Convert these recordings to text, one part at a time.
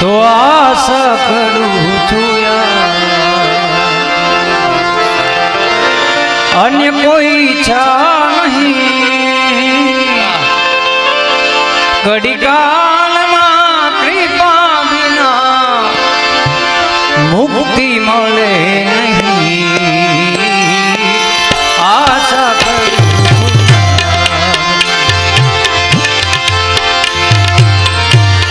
તો આ સકડું છું અન્ય કોઈ ઈચ્છા નહીં. ઘડીકાલમાં કૃપા વિના મુક્તિ મળે નહીં.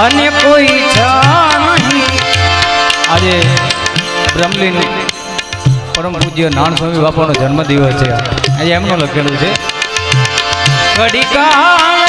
અને કોઈ આજે બ્રહ્મલીન પરમ પૂજ્ય નાણ સ્વામી બાપાનો જન્મદિવસ છે. આજે એમનું લખેલું છે. કડિકા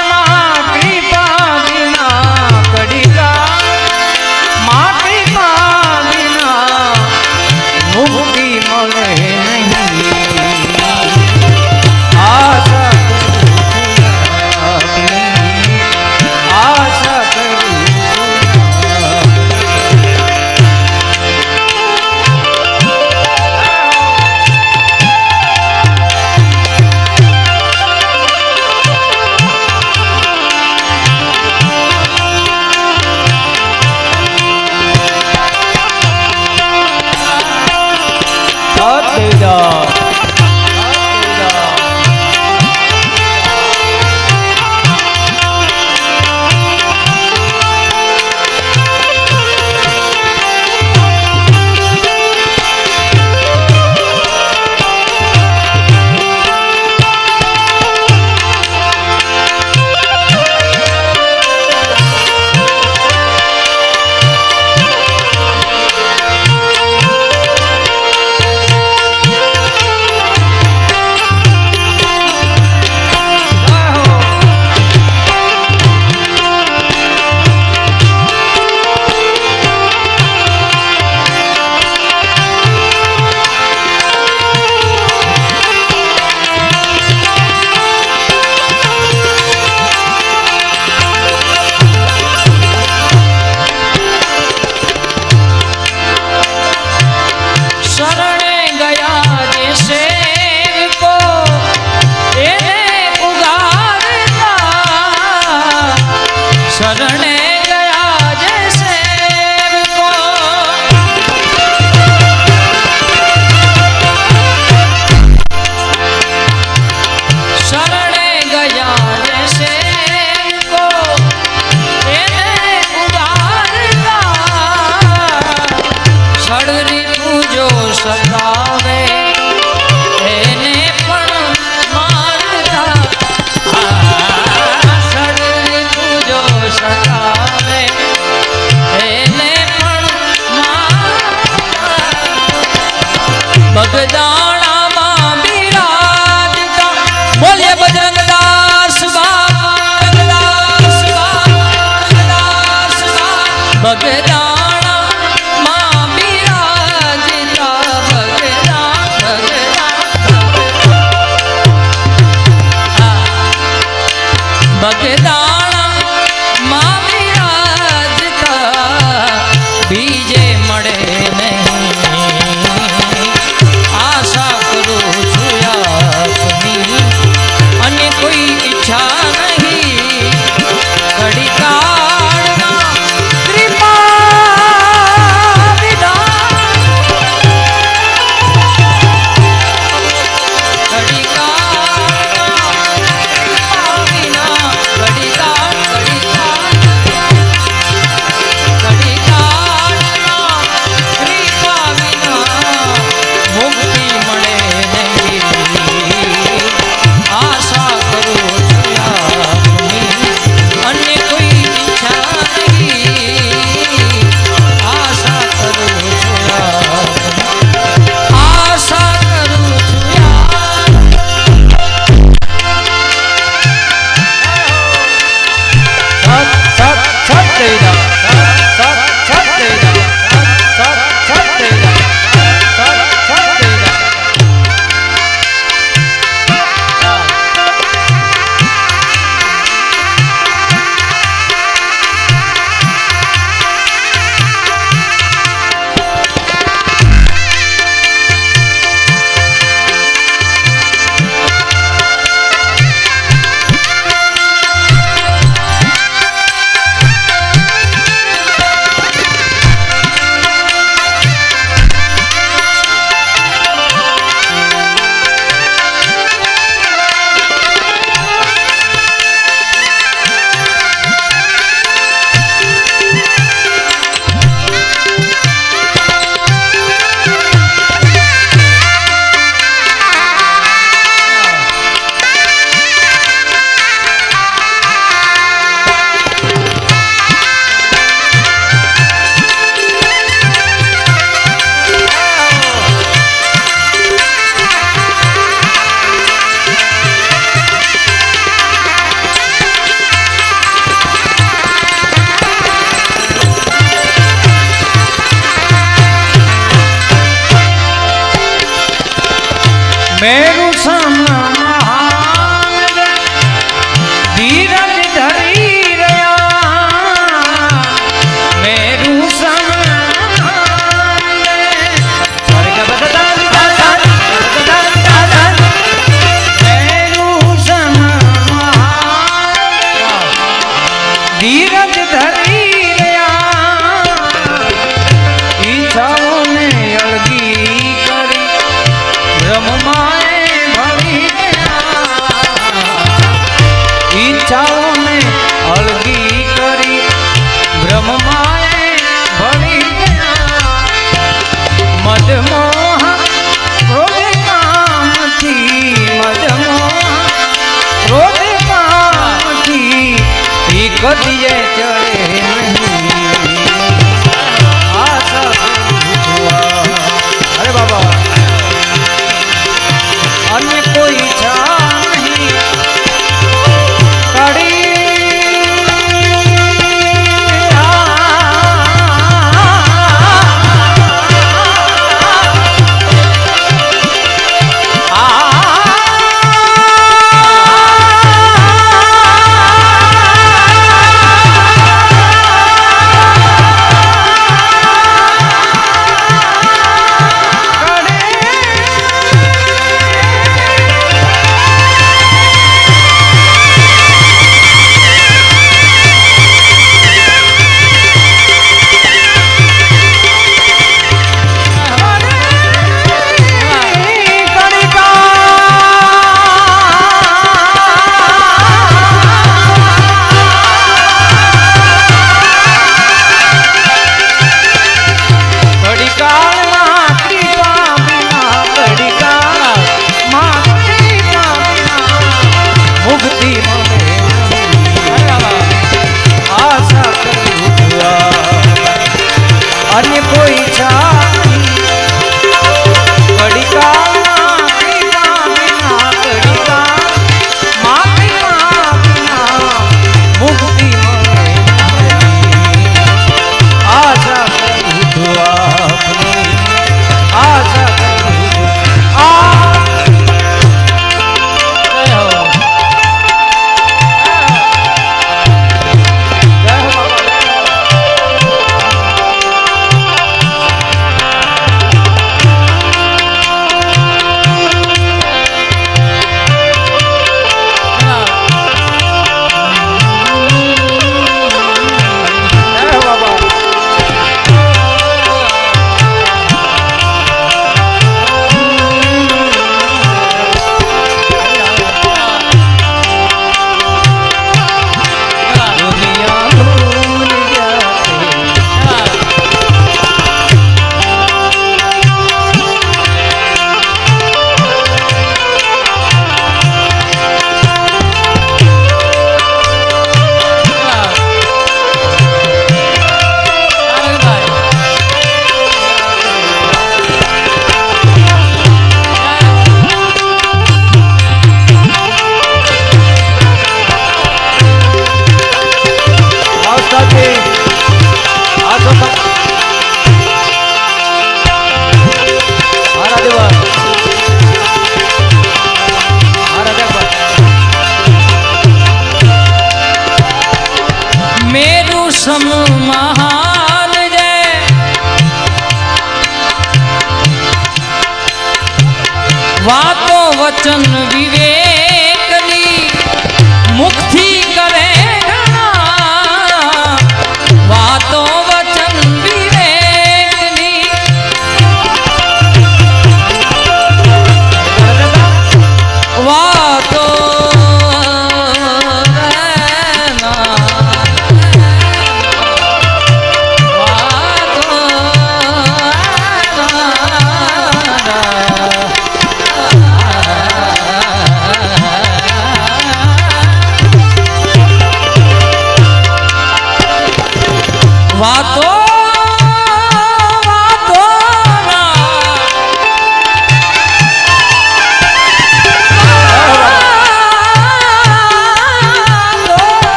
Amén.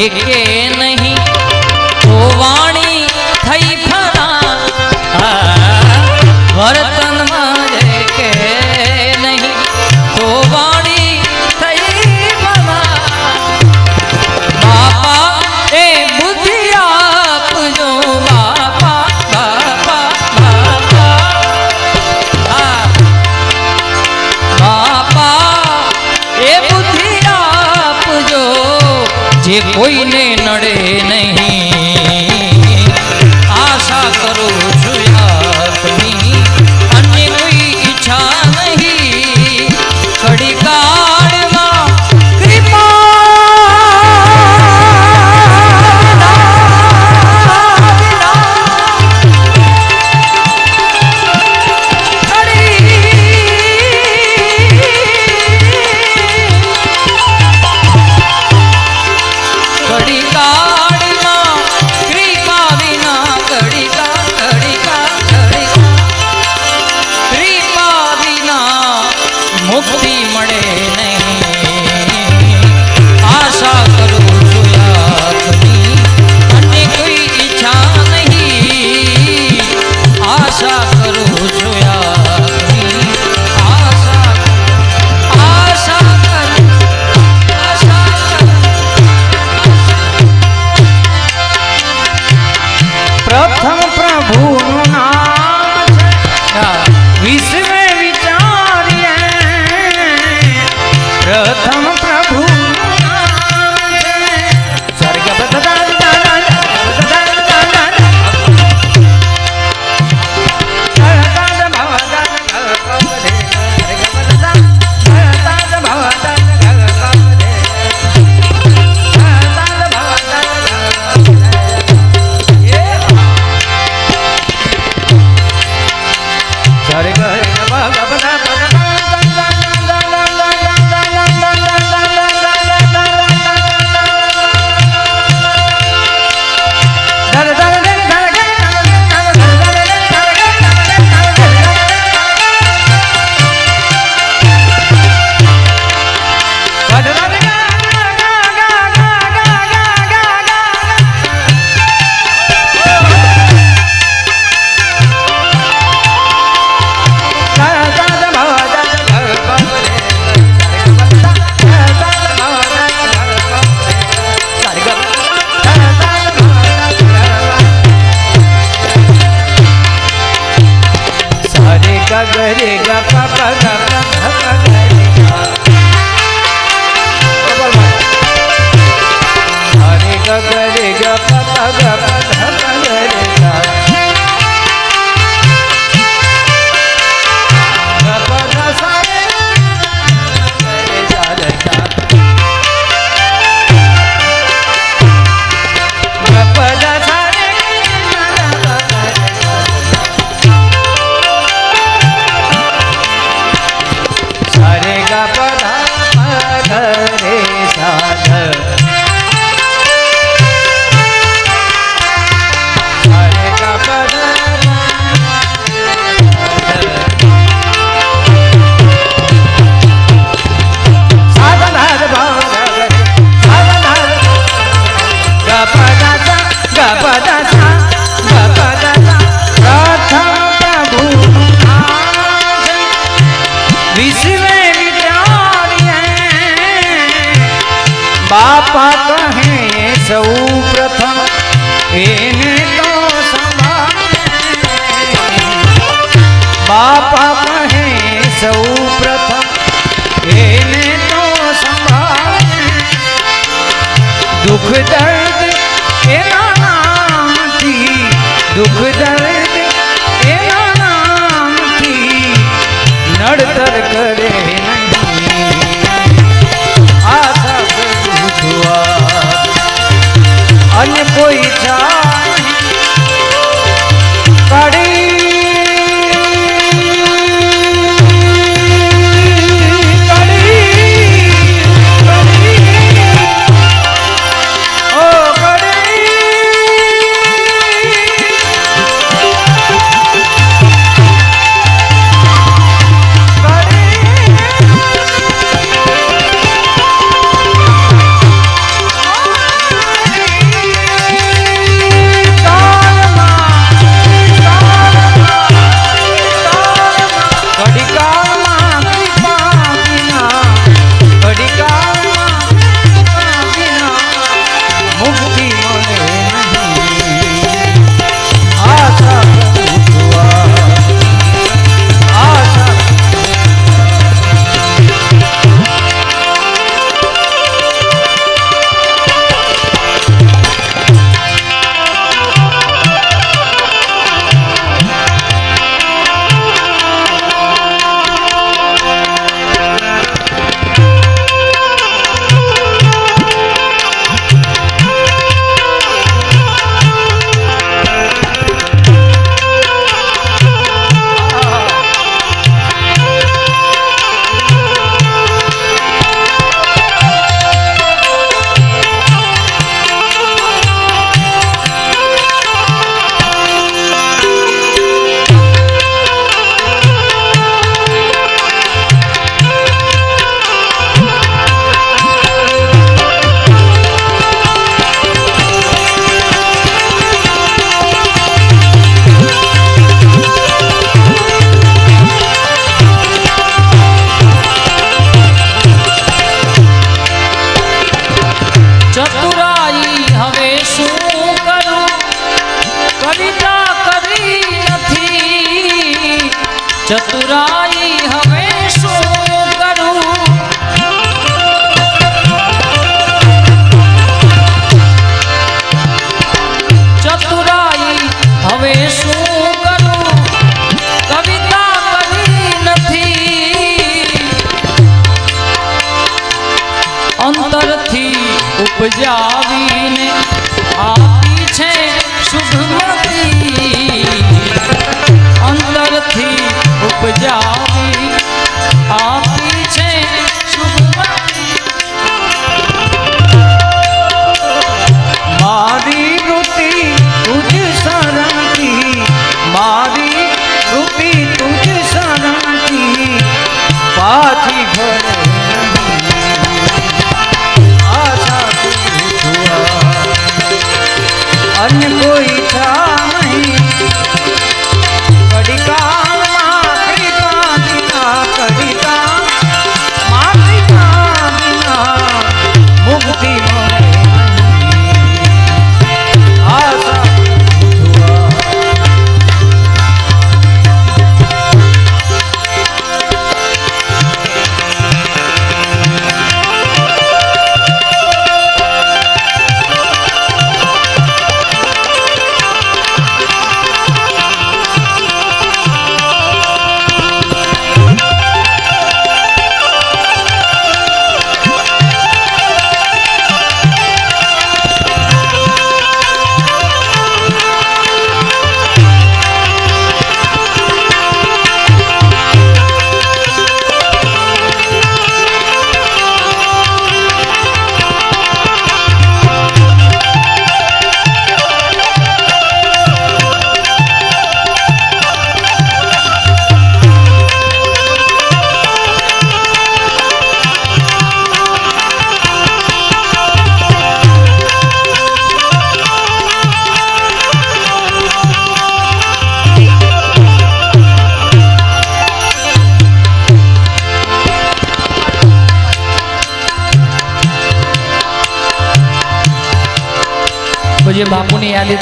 ઠેકે Muy. ಬಲ રે ગા પા દર્દ એના નામથી દુઃખ દર્દ એના નામથી નડતર કરે આશા કરું છું કોઈ ચા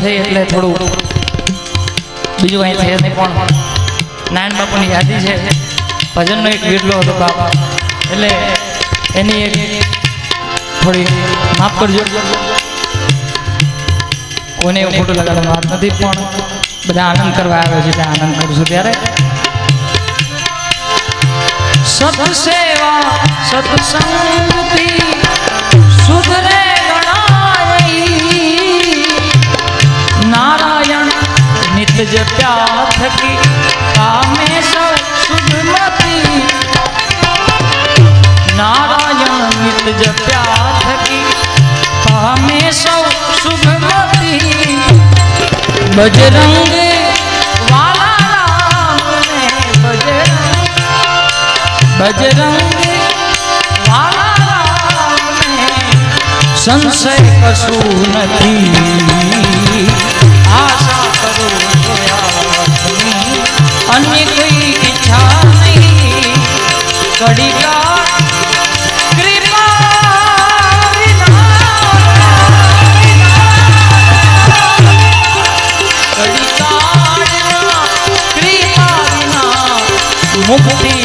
થઈ એટલે થોડું બીજું અહીં છે નહીં પણ નારાયણ બાપુની યાદી છે. ભજનનો એક વિરલો હતો બાપા. એટલે એની એક થોડી માફ કરજો. કોને એવું ખોટું લગાડવાનું વાત નથી, પણ બધા આનંદ કરવા આવે છે ત્યાં આનંદ કરશું ત્યારે. સત્સેવા સત્સંગતિ સુધરે जप्या थकी कामेश्वर सुधमती नारायण मित जप्या थकी कामेश्वर सुधमती बजरंग वाला राम ने बजरंग बजरंग वाला राम ने संशय कसू नहीं आस અન્ય કોઈ ઈચ્છા નહીં ઘડી મુક્તિ